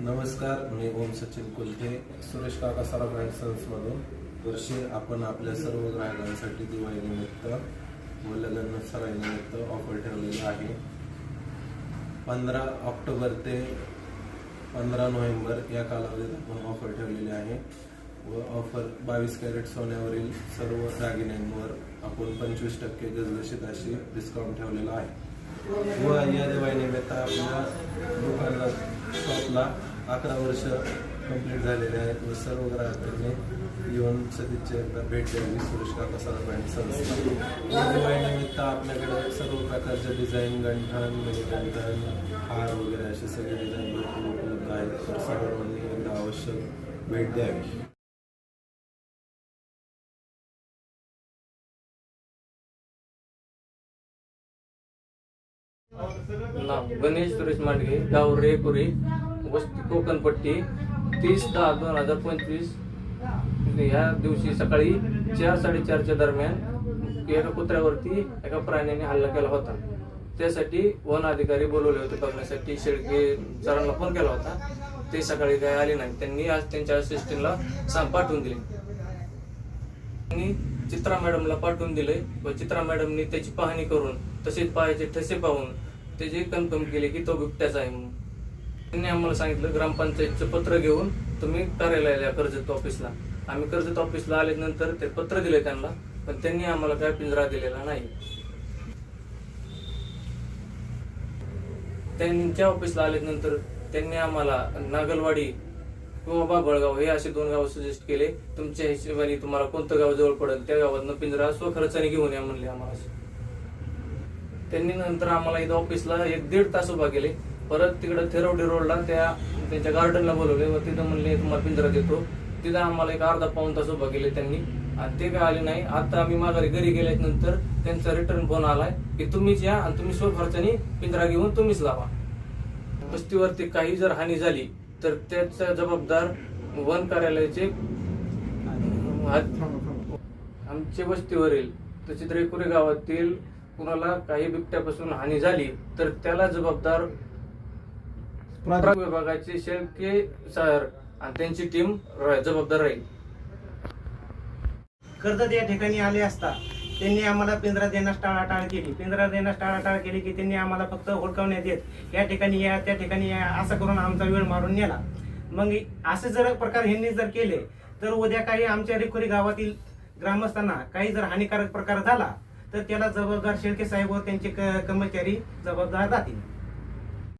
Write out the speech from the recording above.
नमस्कार मी ओम सचिन कुलथे सुरेश काका सराफ अँड सन्समधून वर्षी आपण आपल्या सर्व ग्राहकांसाठी दिवाळीनिमित्त मूल्यगण सराईनिमित्त ऑफर ठेवलेली आहे. पंधरा ऑक्टोबर ते पंधरा नोव्हेंबर या कालावधीत आपण ऑफर ठेवलेली आहे व ऑफर बावीस कॅरेट सोन्यावरील सर्व दागिन्यांवर आपण पंचवीस टक्के गजगशीत अशी डिस्काउंट ठेवलेला आहे. व या दिवाळीनिमित्त आपल्या दुकानात शॉपला अकरा वर्ष कंप्लीट झालेले आहेत व सर्व ग्राहकांनी येऊन सदिच्छा एकदा भेट द्यावी सुरेश काका सराफ अँड संस्था. दिवाळीनिमित्त आपल्याकडे सर्व प्रकारचे डिझाईन गंठण मिनी गंठण हार वगैरे असे सगळे डिझाईन भरपूर उपलब्ध आहेत. तर सर्वांनी एकदा आवश्यक भेट द्यावी. नाव गणेश सुरेश मांडगे गाव रेपुरी वस्ती कोकणपट्टी तीस दहा दोन हजार पंचवीस. म्हणजे ह्या दिवशी सकाळी चार साडेचारच्या दरम्यान एका कुत्र्यावरती एका प्राण्याने हल्ला केला होता. त्यासाठी वन अधिकारी बोलवले होते बघण्यासाठी. शेळके सरांना फोन केला होता. ते सकाळी काय आले नाही. त्यांनी आज त्यांच्या असिस्टंटला सांग पाठवून दिले. चित्रा मॅडमला पाठवून दिले व चित्रा मॅडमनी त्याची पाहणी करून तसेच पायाचे ठसे पाहून त्याचे कन्फर्म केले की तो बिबट्याचा आहे म्हणून. त्यांनी आम्हाला सांगितलं ग्रामपंचायतचं पत्र घेऊन तुम्ही कार्यालयाला कर्जत ऑफिसला. आम्ही कर्जत ऑफिसला आल्यानंतर ते पत्र दिले त्यांना पण त्यांनी आम्हाला काय पिंजरा दिलेला नाही. त्यांच्या ऑफिसला आल्यानंतर त्यांनी आम्हाला नागलवाडी किंवा बाबळगाव हे असे दोन गाव सजेस्ट केले. तुमच्या हिशोबाने तुम्हाला कोणतं गाव जवळ पडेल? त्या गावातनं पिंजरा स्वखर्चाने घेऊन या म्हणले आम्हाला. त्यांनी नंतर आम्हाला इथं ऑफिसला एक दीड तास उभा केले. परत तिकडं थेरवडी रोडला त्या त्यांच्या गार्डनला बोलवले व तिथं म्हणले तुम्हाला पिंजरा देतो. तिथं आम्हाला एक अर्धा पाऊन तास उभा केले त्यांनी. आणि ते काय आले नाही. आता आम्ही माघारी घरी गेल्यानंतर त्यांचा रिटर्न फोन आलाय की तुम्हीच या आणि तुम्ही स्वखर्चाने पिंजरा घेऊन तुम्हीच लावा. वस्तीवरती काही जर हानी झाली तर त्याचा जबाबदार वन कार्यालयाचे आमच्या वस्तीवरील तसेच रेकुरे गावातील कुणाला काही बिबट्यापासून हानी झाली तर त्याला जबाबदार विभागाचे शेळके सर आणि त्यांची टीम जबाबदार राहील. कर्जत या ठिकाणी आले असता त्यांनी आम्हाला पिंजरा देण्यास टाळाटाळ केली. पिंजरा देण्यास टाळाटाळ केली की त्यांनी आम्हाला फक्त हुडकवण्यात येत या ठिकाणी या त्या ठिकाणी या असं करून आमचा वेळ मारून नेला. मग असे जर प्रकार ह्यांनी जर केले तर उद्या काही आमच्या रेखोरी गावातील ग्रामस्थांना काही जर हानिकारक प्रकार झाला तर त्याला जबाबदार शेळके साहेब व त्यांचे क- कर्मचारी जबाबदार राहतील.